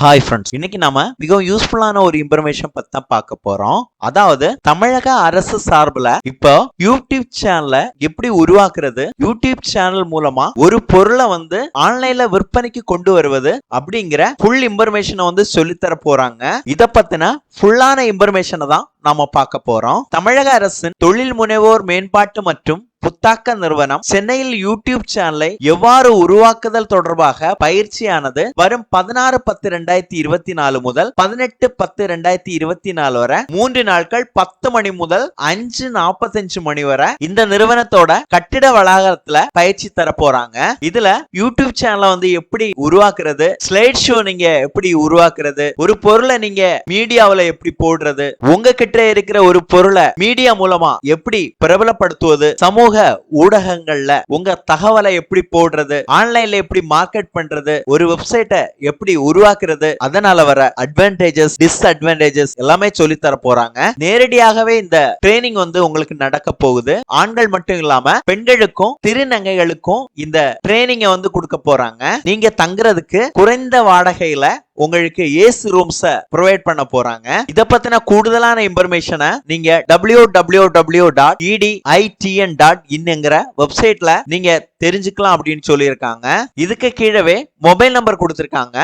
Hi friends இன்னைக்கு நாம மிகவும் யூஸ்ஃபுல்லான ஒரு இன்ஃபர்மேஷன் பத்தி தான் பார்க்க போறோம். அதாவது தமிழக அரசு சார்பில் இப்போ யூடியூப் சேனலை எப்படி உருவாக்குறது யூடியூப் சேனல் மூலமா ஒரு பொருளை வந்து ஆன்லைன்ல விற்பனைக்கு கொண்டு வருவது அப்படிங்கிற ஃபுல் இன்ஃபர்மேஷனை வந்து சொல்லித்தர போறாங்க. இதை பத்தின ஃபுல்லான இன்ஃபர்மேஷனை தான் நாம பார்க்க போறோம். தமிழக அரசின் தொழில் முனைவோர் மேம்பாட்டு மற்றும் புத்தாக்க நிறுவனம் சென்னையில் யூடியூப் சேனலை எவ்வாறு உருவாக்குதல் தொடர்பாக பயிற்சியானது வரும் பதினாறு பத்து ரெண்டாயிரத்தி இருபத்தி நாலு முதல் பதினெட்டு பத்து ரெண்டாயிரத்தி இருபத்தி நாலு வரை மூன்று நாட்கள் பத்து மணி முதல் அஞ்சு நாற்பத்தஞ்சு மணி வரை இந்த நிறுவனத்தோட கட்டிட வளாகத்துல பயிற்சி தர போறாங்க. இதுல யூடியூப் சேனலை வந்து எப்படி உருவாக்குறது ஸ்லைட் ஷோ நீங்க எப்படி உருவாக்குறது ஒரு பொருளை நீங்க மீடியாவுல எப்படி போடுறது உங்ககிட்ட இருக்கிற ஒரு பொருளை மீடியா மூலமா எப்படி பிரபலப்படுத்துவது சமூக ஊடகங்கள்ல உங்க தகவலை எப்படி போடுறது ஆன்லைன்ல எப்படி மார்க்கெட் பண்றது ஒரு வெப்சைட்டை எப்படி உருவாக்குறது அதனால வர அட்வான்டேஜஸ் டிஸ்அட்வான்டேஜஸ் எல்லாமே சொல்லி தர போறாங்க. நேரடியாகவே இந்த ட்ரைனிங் வந்து உங்களுக்கு நடக்க போகுது. ஆண்கள் மட்டும் இல்லாம பெண்களுக்கும் திருநங்கைகளுக்கும் இந்த ட்ரைனிங்கை வந்து கொடுக்க போறாங்க. நீங்க தங்குறதுக்கு குறைந்த வாடகையில உங்களுக்கு ஏசி ரூம்ஸ ப்ரொவைட் பண்ண போறாங்க. இத பத்தின கூடுதலான இன்ஃபர்மேஷனை நீங்க W W W dot EDITN dot இன்னுங்கிற வெப்சைட்ல நீங்க தெரிஞ்சுக்கலாம் அப்படின்னு சொல்லியிருக்காங்க. இதுக்கு கீழவே மொபைல் நம்பர் கொடுத்துருக்காங்க.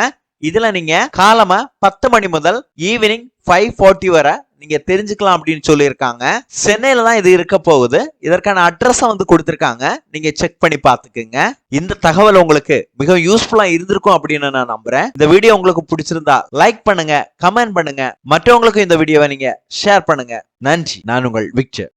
இதுல நீங்க காலமா பத்து மணி முதல் ஈவினிங் ஃபைவ் ஃபார்ட்டி வரை நீங்க தெரிஞ்சுக்கலாம் அப்படின்னு சொல்லியிருக்காங்க. சென்னையில தான் இது இருக்க போகுது. இதற்கான அட்ரஸ வந்து கொடுத்துருக்காங்க. நீங்க செக் பண்ணி பார்த்துக்குங்க. இந்த தகவல் உங்களுக்கு மிக யூஸ்ஃபுல்லா இருந்திருக்கும் அப்படின்னு நான் நம்புறேன். இந்த வீடியோ உங்களுக்கு பிடிச்சிருந்தா லைக் பண்ணுங்க கமெண்ட் பண்ணுங்க. மற்றவங்களுக்கும் இந்த வீடியோவை நீங்க ஷேர் பண்ணுங்க. நன்றி. நான் உங்கள் விக்டர்